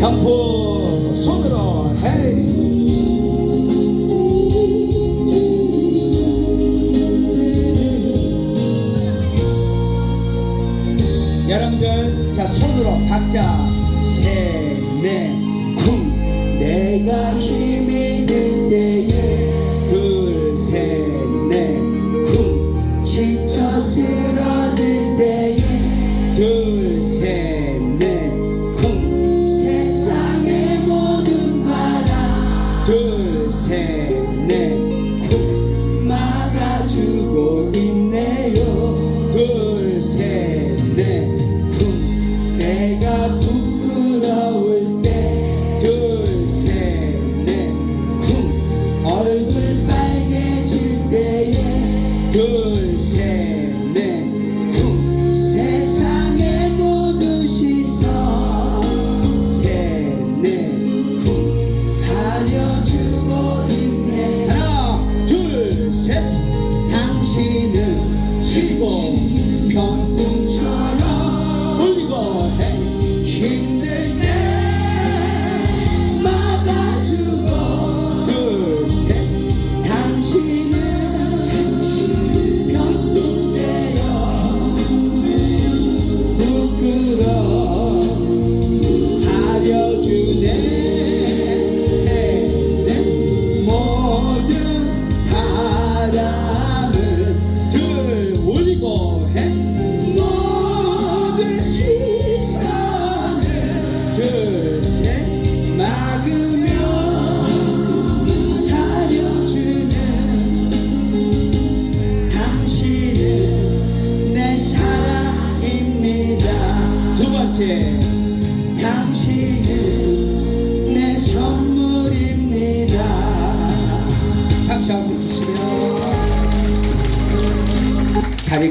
강포 손으로 헤이. 여러분들 자 손으로 박자. 세네구 내가 힘 부끄러울 때둘셋넷쿵. 얼굴 빨개질 때에 둘셋 번째 당신은 내 선물입니다. 박수 한번 주시면. 자리